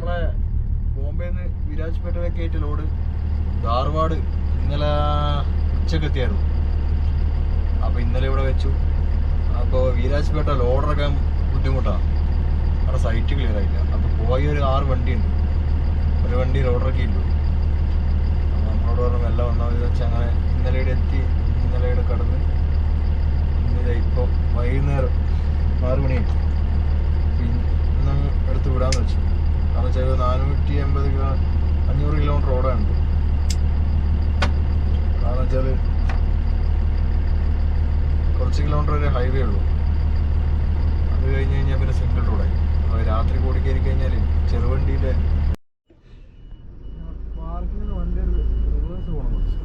നമ്മളെ ബോംബെന്ന് വിരാജ്പേട്ടയിലേക്ക് ആയിട്ട് ലോഡ് ധാർവാഡ് ഇന്നലെ ഉച്ചയ്ക്ക് എത്തിയായിരുന്നു അപ്പൊ ഇന്നലെ ഇവിടെ വെച്ചു. അപ്പോൾ വീരാജ്പേട്ട ഒക്കെ ബുദ്ധിമുട്ടാണ് അവിടെ സൈറ്റ് ക്ലിയർ ആയില്ല. അപ്പൊ പോയി ഒരു ആറ് വണ്ടിയുണ്ട്. ഒരു വണ്ടി ലോഡിറക്കിയില്ലു അപ്പൊ നമ്മളോട് പറഞ്ഞു എല്ലാം മതി. വെച്ചാൽ അങ്ങനെ ഇന്നലെ ഇവിടെ എത്തി. ഇന്നലെ ഇവിടെ കടന്ന് ഇന്നലെ ഇപ്പോൾ വൈകുന്നേരം ആറ് മണിയായി. ഇന്ന് എടുത്ത് വിടാന്ന് വെച്ചു. കാരണം വെച്ചാൽ നാനൂറ്റി എൺപത് കിലോ അഞ്ഞൂറ് കിലോമീറ്റർ റോഡാണ്. കാരണം വെച്ചാൽ കുറച്ച് കിലോമീറ്റർ വരെ ഹൈവേ ഉള്ളൂ. അത് കഴിഞ്ഞ് കഴിഞ്ഞാൽ പിന്നെ സിംഗിൾ റോഡായി രാത്രി കൂടി കയറി കഴിഞ്ഞാൽ ചെറുവണ്ടിയിലെ പാർക്കിങ്ങിന് വണ്ടി റിവേഴ്സ് പോകണം കുറച്ച്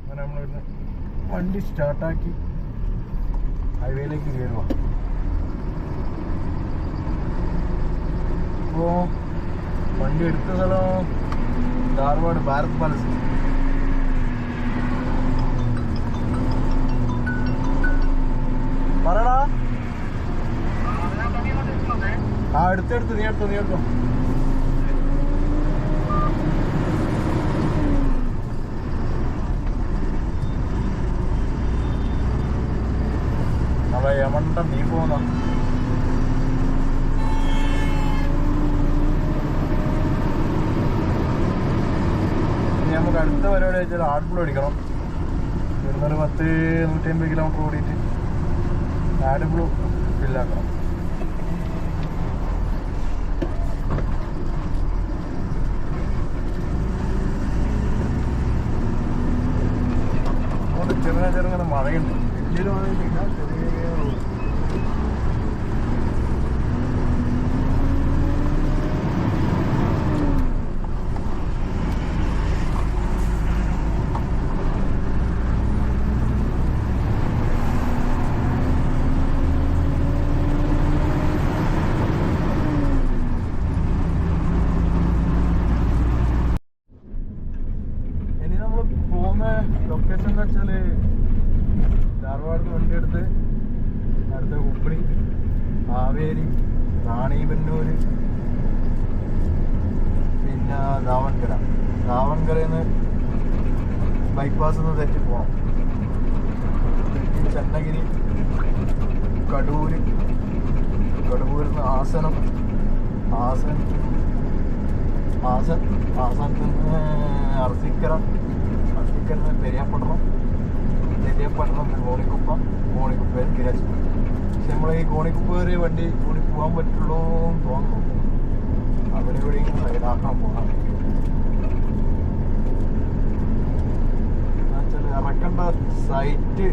അങ്ങനെ നമ്മളിവിടുന്ന് വണ്ടി സ്റ്റാർട്ടാക്കി ഹൈവേയിലേക്ക് കയറുക അപ്പോൾ വണ്ടി എടുത്ത സ്ഥലം ധാർവാഡ് ഭാരത് പാലസ്. പറയടാ ആ എടുത്തെടുത്ത് നീ എടുത്തോ നീ എടുത്തോ. യമണ്ടം നീ പോന്ന. ഇനി നമുക്ക് അടുത്ത പരിപാടി വെച്ചാൽ ആഡ്ബിൾ അടിക്കണം. ഇവിടുന്നൊരു പത്ത് നൂറ്റി അമ്പത് കിലോമീറ്റർ ഓടിയിട്ട് ആഡ്ബിൾ ഫില്ലാക്കണം ചെറുങ്ങനെ ചെറുങ്ങനെ മഴയുണ്ട്. വലിയൊരു മഴയില്ല ചെറിയ ഉള്ളൂ. ഇനി നമ്മൾ പോകുന്ന ലൊക്കേഷൻ എന്ന് വെച്ചാൽ ധാർവാഡ് വണ്ടി എടുത്ത് അടുത്ത കുപ്പളി ആവേരി റാണിബന്നൂര് പിന്നെ ദാവൺകര ദാവൺകരയിൽ നിന്ന് ബൈപ്പാസ് നിന്ന് തെറ്റി പോകണം തെറ്റി ചന്നഗിരി കടൂര് കടൂരിൽ നിന്ന് ആസനം. ആസനം. ആസൻ ആസനത്തിൽ നിന്ന് അർസിക്കര അർസിക്കര നിന്ന് പെരിയാപ്പട്ടണം പെരിയാപ്പട്ടണം കോണിക്കുപ്പ. കോണിക്കുപ്പ കിരാച്ച് പക്ഷെ നമ്മളെ ഈ കോണിക്കുപ്പ വരെ വണ്ടി കൂടി പോകാൻ പറ്റുള്ളൂ തോന്നുന്നു. അവിടെ ഇവിടെ സൈഡാക്കാൻ പോകാൻ ഇറക്കേണ്ട സൈറ്റ്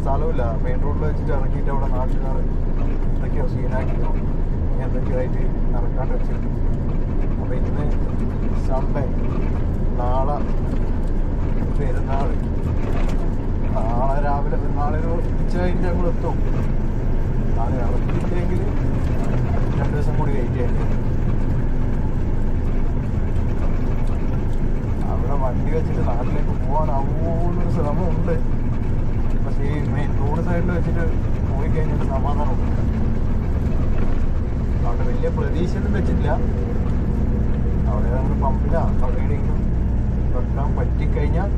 സ്ഥലമില്ല. മെയിൻ റോഡിൽ വെച്ചിട്ട് ഇറക്കിയിട്ട് അവിടെ നാട്ടുകാർ എന്തൊക്കെയോ സീനാക്കിയോ എന്തൊക്കെയായിട്ട് ഇറക്കാണ്ട് വെച്ചിട്ടുണ്ട് അപ്പൊ ഇന്ന് സൺഡേ നാളെ പെരുന്നാൾ. നാളെ രാവിലെ നാളെ ഒരു ഉച്ച കഴിഞ്ഞ് ഞങ്ങൾ എത്തും നാളെ ഇറക്കിയില്ലെങ്കിൽ രണ്ട് ദിവസം കൂടി വെയിറ്റ് ചെയ്യേണ്ടി അവിടെ വണ്ടി വെച്ചിട്ട് നാട്ടിലേക്ക് പോകാനാവുന്നൊരു ശ്രമമുണ്ട്. പക്ഷേ ഈ മെയിൻ റോഡ് സൈഡിൽ വെച്ചിട്ട് പോയി കഴിഞ്ഞിട്ട് സമാധാനമുണ്ട്. അവിടെ വലിയ പ്രതീക്ഷയൊന്നും വെച്ചിട്ടില്ല. അവിടെ ഏതെങ്കിലും പമ്പില്ല അവിടെ എവിടെയെങ്കിലും വെക്കാൻ പറ്റിക്കഴിഞ്ഞാൽ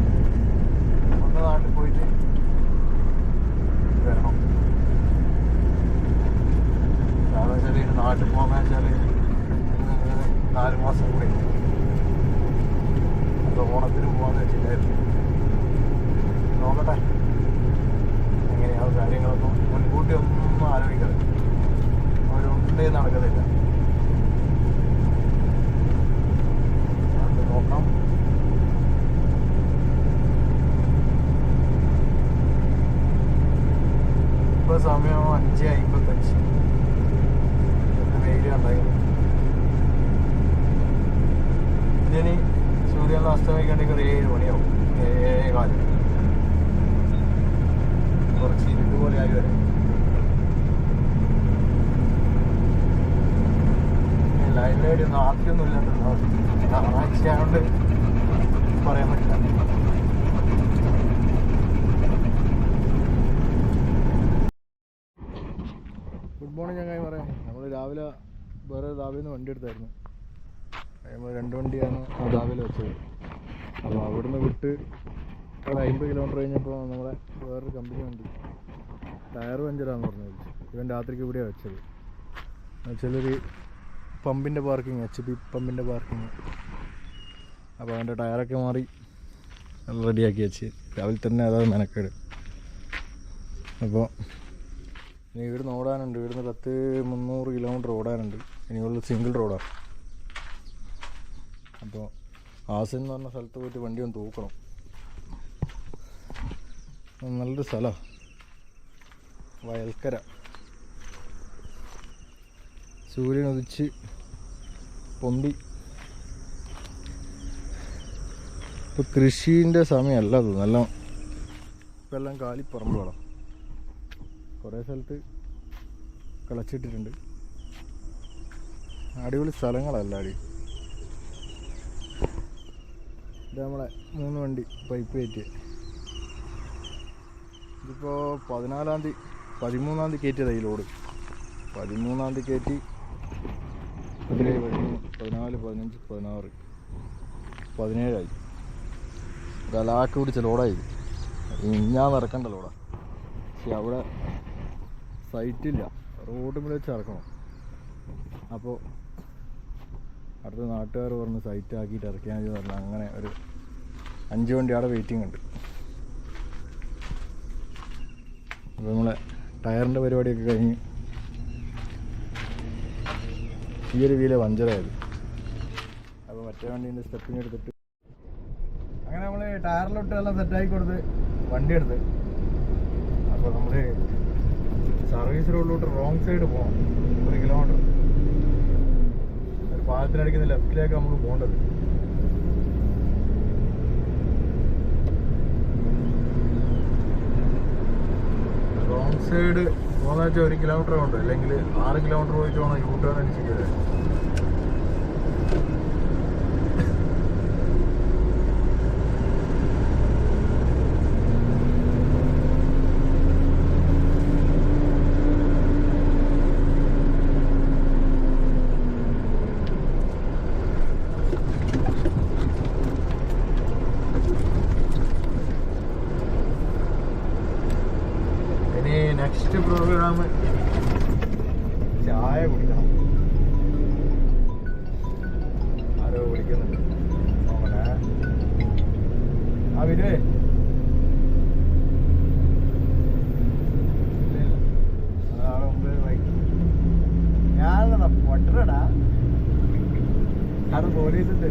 ഒന്ന് നാട്ടിൽ പോയിട്ട് വരണം. കാരണം വെച്ചാൽ ഇനി നാട്ടിൽ പോകാൻ വെച്ചാൽ നാല് മാസം കൂടി. അത് ഓണത്തിന് പോകാമെന്ന് വെച്ചിട്ടായിരുന്നു. നോക്കട്ടെ. ഒന്നും ആദ്യമൊന്നും ഇല്ലല്ലോ ഞായറാഴ്ച പറയാൻ പറ്റില്ല. ഗുഡ് മോർണിംഗ് ഞങ്ങൾ പറയാം നമ്മൾ രാവിലെ വേറെ രാവിലെ നിന്ന് വണ്ടി എടുത്തായിരുന്നു. നമ്മൾ രണ്ട് വണ്ടിയാണ് രാവിലെ വെച്ചത്. അപ്പോൾ അവിടുന്ന് വിട്ട് ഒരു അമ്പത് കിലോമീറ്റർ കഴിഞ്ഞപ്പോൾ നമ്മളെ വേറൊരു കമ്പനി വണ്ടി ടയർ പഞ്ചറാന്ന് പറഞ്ഞു വിളിച്ചു. ഇവൻ രാത്രിക്ക് ഇവിടെയാണ് വെച്ചത്. എന്നുവെച്ചാലൊരു പമ്പിന്റെ പാർക്കിങ് എച്ച് പി പമ്പിന്റെ പാർക്കിങ്. അപ്പോൾ അവന്റെ ടയറൊക്കെ മാറി. റെഡിയാക്കി വെച്ച്. രാവിലെ തന്നെ അതാണ് മെനക്കേട്. അപ്പോൾ ഇനി ഇവിടുന്ന് ഓടാനുണ്ട്. ഇവിടുന്ന് പത്ത് മുന്നൂറ് കിലോമീറ്റർ ഓടാനുണ്ട്. ഇനിയുള്ള സിംഗിൾ റോഡാണ്. അപ്പോൾ ആസൻ എന്ന് പറഞ്ഞ സ്ഥലത്ത് പോയിട്ട് വണ്ടി ഒന്ന് തൂക്കണം. നല്ലൊരു സ്ഥലമാണ് വയൽക്കര. സൂര്യൻ ഉദിച്ച് പൊന്തി. ഇപ്പോൾ കൃഷീന്റെ സമയമല്ല അത്. നല്ല ഇപ്പം എല്ലാം കാലി കാലിപ്പറമ്പുകളാണ് കുറേ സ്ഥലത്ത് കിളച്ചിട്ടിട്ടുണ്ട്. അടിപൊളി സ്ഥലങ്ങളല്ല അടി ഇത് നമ്മളെ മൂന്ന് വണ്ടി പൈപ്പ് കയറ്റി ഇതിപ്പോൾ പതിനാലാം തീയതി പതിമൂന്നാം തീയതി കയറ്റിയതാണ് ഈ ലോഡ്. പതിമൂന്നാം തീയതി കയറ്റി പതിനേഴ് പതിനാല് പതിനഞ്ച് പതിനാറ്. പതിനേഴായി. ഗലാക്ക് പിടിച്ച ലോഡായി. ഞാൻ ഇറക്കണ്ട ലോഡാ. പക്ഷെ അവിടെ സൈറ്റില്ല. റോഡ് മേലെ വെച്ച് ഇറക്കണം അപ്പോൾ അടുത്ത നാട്ടുകാർ പറഞ്ഞ് സൈറ്റ് ആക്കിയിട്ട് ഇറക്കിയാൽ മതി പറഞ്ഞു അങ്ങനെ ഒരു അഞ്ച് വണ്ടി അവിടെ വെയിറ്റിംഗ് ഉണ്ട്. അപ്പോൾ നമ്മളെ ടയറിന്റെ പരിപാടിയൊക്കെ കഴിഞ്ഞ് ഈ ഒരു വീല പഞ്ചറായത് അപ്പോൾ മറ്റേ വണ്ടീന്റെ സ്റ്റെപ്പിങ് എടുത്തിട്ട് അങ്ങനെ നമ്മൾ ടയറിലോട്ട് എല്ലാം സെറ്റാക്കി കൊടുത്ത് വണ്ടി എടുത്ത്. അപ്പോൾ നമ്മൾ സർവീസ് റോഡിലോട്ട് റോങ് സൈഡ് പോകണം ഒരു കിലോമീറ്റർ ഒരു പാലത്തിനടിക്കുന്ന ലെഫ്റ്റിലേക്ക് നമ്മൾ പോകേണ്ടത്. റോങ് സൈഡ് വെച്ചാൽ ഒരു കിലോമീറ്റർ ഉണ്ട്. അല്ലെങ്കിൽ ആറ് കിലോമീറ്റർ പോയിട്ട് വേണം യൂ ടേൺ അടിച്ച് ഇനി നെക്സ്റ്റ് പ്രോഗ്രാം ചായ കുടിക്കണം ആരോ വിളിക്കുന്നുണ്ട് നോക്കണേ ആ വിരുവേ ഞാനെന്നാ പൊട്ടറടാ അത് പോലീസിന്റെ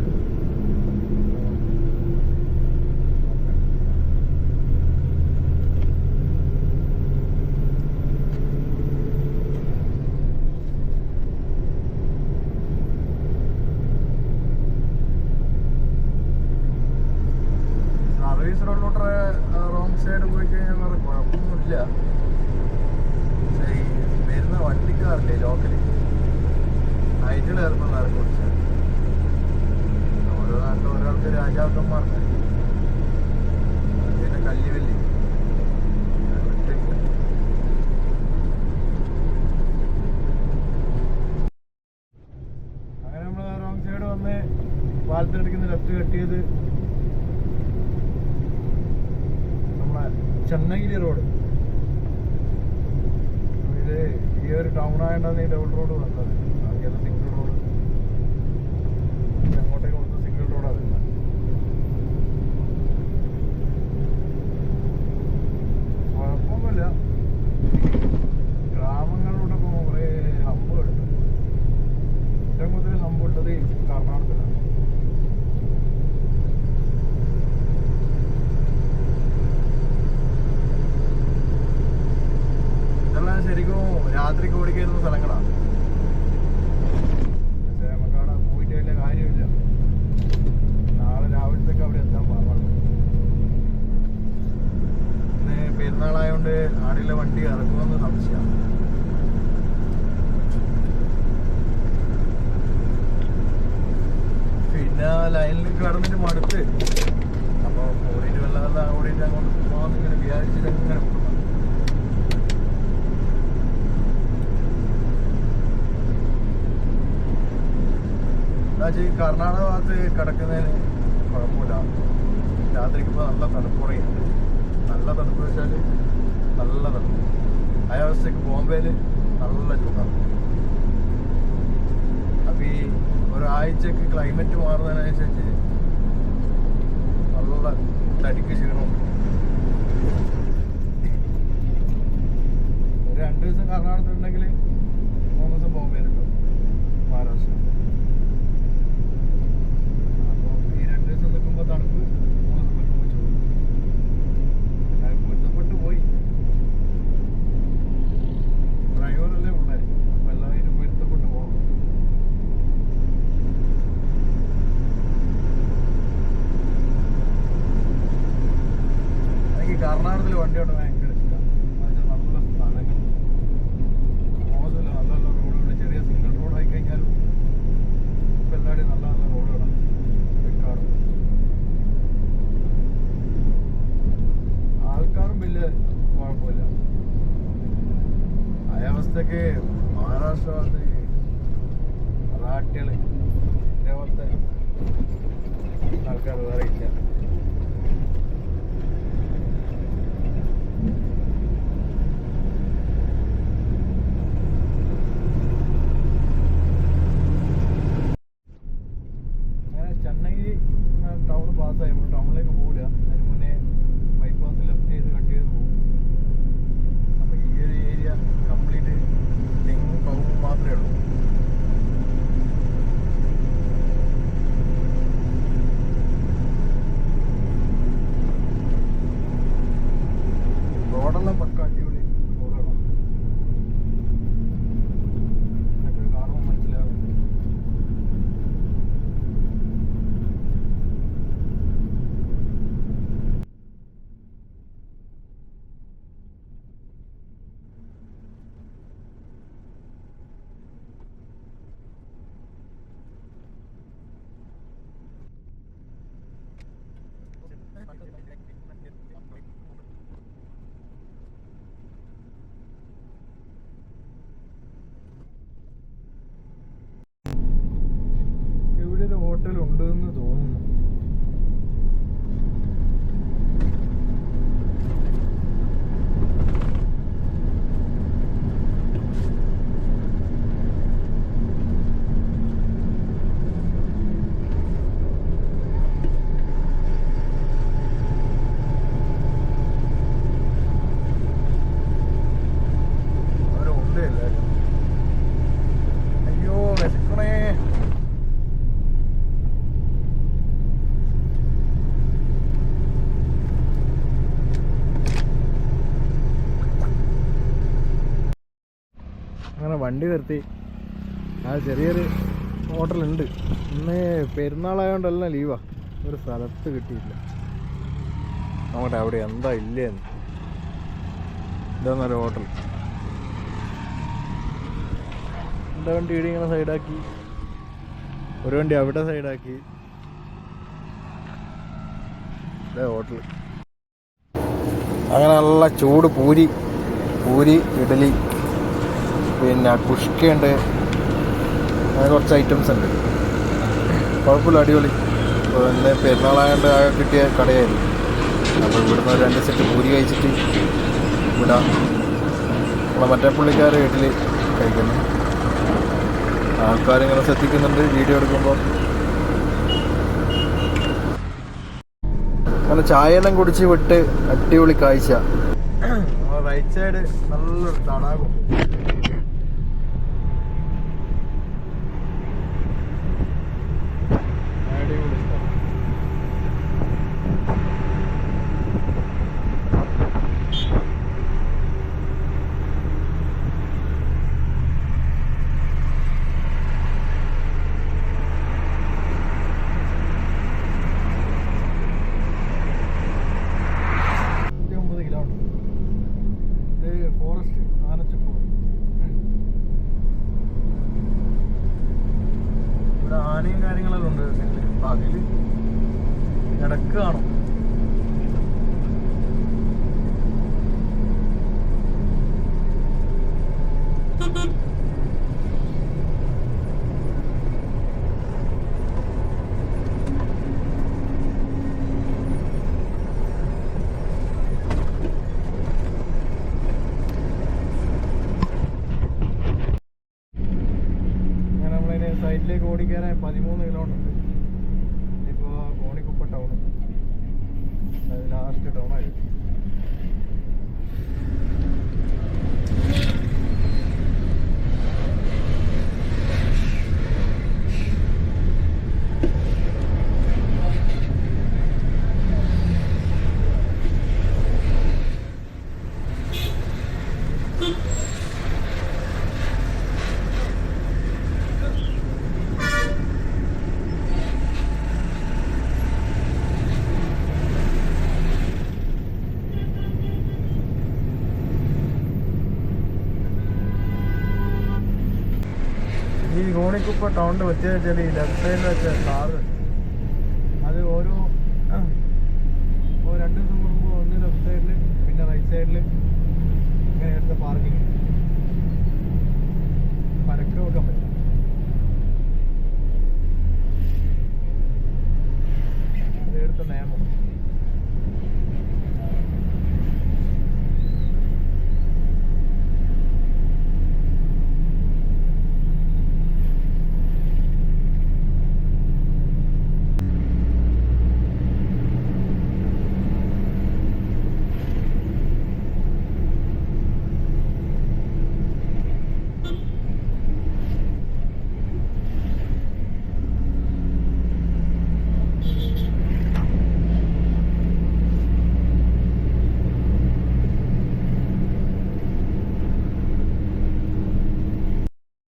സർവീസ് റോഡിലോട്ട് റോങ് സൈഡ് പോയി കഴിഞ്ഞാൽ വേറെ കുഴപ്പമൊന്നുമില്ല പക്ഷേ ഈ വരുന്ന വണ്ടിക്കാറില്ലേ ലോക്കൽ ഹൈറ്റിൽ കയറുന്ന ആർക്കും കുറിച്ച് ഓരോ നാട്ടിലും ഒരാൾക്ക് രാജാക്കന്മാർക്ക് പിന്നെ കല്ലുവല്ലി അങ്ങനെ നമ്മൾ റോങ് സൈഡ് വന്ന് പാലത്തിനടിക്കുന്ന ലെഫ്റ്റ് കട്ട് ചെയ്ത് നമ്മളെ ചെന്നൈയിലെ റോഡ് ഇത് ഈ ആയതാണ് ഡബിൾ റോഡ് വന്നത് ബാക്കിയത് സിംഗിൾ റോഡ് അങ്ങോട്ടേക്ക് വന്നത് സിംഗിൾ റോഡാണ് വരുന്നത് കുഴപ്പമൊന്നുമില്ല ഗ്രാമങ്ങളിലൂടെ പോകുമ്പോൾ കുറേ ഹമ്പുകളുണ്ട് ഏറ്റവും കൂടുതൽ ഹമ്പുള്ളത് ഈ കർണാടകത്തിലാണ് ചില രാത്രിക്ക് ഓടിക്കുന്ന സ്ഥലങ്ങളാണ് പക്ഷേ നമുക്ക് അവിടെ പോയിട്ട് വലിയ കാര്യമില്ല നാളെ രാവിലത്തേക്ക് അവിടെ എത്താൻ പാടുള്ളൂ ഇന്ന് പെരുന്നാളായതുകൊണ്ട് ആടിലെ വണ്ടി ഇറക്കുമെന്ന് സംശയമാണ് പിന്നെ ലൈനിൽ കിടന്നിട്ട് മടുത്ത്. അപ്പോൾ ഓടിയിട്ട് വല്ലാതെ ഓടിയിട്ട് അങ്ങോട്ട് പോകാമെന്ന് ഇങ്ങനെ വിചാരിച്ചിട്ട് അങ്ങനെ പോകുന്നു. എന്നുവെച്ചാൽ ഈ കർണാടക ഭാഗത്ത് കിടക്കുന്നതിന് കുഴപ്പമില്ല. രാത്രിക്ക് ഇപ്പോൾ നല്ല തണുപ്പ് കുറയുന്നുണ്ട് നല്ല തണുപ്പ് വെച്ചാൽ നല്ല തണുപ്പ്. ആ അവസ്ഥയ്ക്ക് ബോംബെയിൽ നല്ല ചൂടാണ്. അപ്പം ഈ ഒരാഴ്ചക്ക് ക്ലൈമറ്റ് മാറുന്നതിനനുസരിച്ച് നല്ല തടിക്ക് ക്ഷീണം ഒരു രണ്ട് ദിവസം കർണാടകത്തിലുണ്ടെങ്കിൽ മൂന്ന് ദിവസം ബോംബെയിലുണ്ടാവും മഹാരാഷ്ട്ര അപ്പോൾ ഈ രണ്ട് ദിവസം നിൽക്കുമ്പോൾ തണുപ്പ് മൂന്ന് ദിവസം നിൽക്കുമ്പോൾ ചൂട് എന്നാലും പൊരുത്തപ്പെട്ട് പോയി ഡ്രൈവറല്ലേ ഉള്ളത് അപ്പോൾ എല്ലാവരും പൊരുത്തപ്പെട്ട് പോകണം എനിക്ക് കർണാടകത്തിൽ വണ്ടി ഓടാൻ വണ്ടി നിർത്തി. ആ ചെറിയൊരു ഹോട്ടലുണ്ട്. ഇന്ന് പെരുന്നാളായതുകൊണ്ടെല്ലാം ലീവാ. ഒരു സ്ഥലത്ത് കിട്ടിയില്ല. നോക്കട്ടെ അവിടെ എന്താ ഇല്ലേന്ന്. ഇതാന്നൊരു ഹോട്ടൽ. എന്റെ വണ്ടി ഇവിടെ ഇങ്ങനെ സൈഡാക്കി? ഒരു വണ്ടി അവിടെ സൈഡാക്കി. ഹോട്ടൽ. അങ്ങനെ നല്ല ചൂട് പൂരി. പൂരി ഇഡലി. പിന്നെ കുഷ്കയുണ്ട്. അങ്ങനെ കുറച്ച് ഐറ്റംസ് ഉണ്ട്. കുഴപ്പമില്ല അടിപൊളി. പിന്നെ ഇന്ന് പെരുന്നാളായതുകൊണ്ട് ആകെ കിട്ടിയ കടയായിരുന്നു. അപ്പോൾ ഇവിടുന്ന് രണ്ട് സെറ്റ് പൂരി കഴിച്ചിട്ട് വിടാം. നമ്മളെ മറ്റേ പുള്ളിക്കാർ വീട്ടിൽ കഴിക്കുന്നു. ആൾക്കാരിങ്ങനെ ശ്രദ്ധിക്കുന്നുണ്ട് വീഡിയോ എടുക്കുമ്പോൾ. അങ്ങനെ ചായയെല്ലാം കുടിച്ച് വിട്ട് അടിപൊളി കാഴ്ച. റൈറ്റ് സൈഡ് നല്ലൊരു തടാകം. ആനയും കാര്യങ്ങളെല്ലാം ഉണ്ട്. അതിൽ ഇടയ്ക്ക് കാണും. കോണിക്കുപ്പ ടൗണിൽ വെച്ച് വെച്ചാൽ ഈ ലെഫ്റ്റ് സൈഡിൽ വെച്ച കാറ് അത് ഓരോ രണ്ട് ദിവസം കൂടുമ്പോൾ ഒന്ന് ലെഫ്റ്റ് സൈഡിൽ പിന്നെ റൈറ്റ് സൈഡിൽ ഇങ്ങനെ എടുത്ത പാർക്കിങ് പരക്കെ വെക്കാൻ പറ്റില്ല. അതെടുത്ത നിയമം.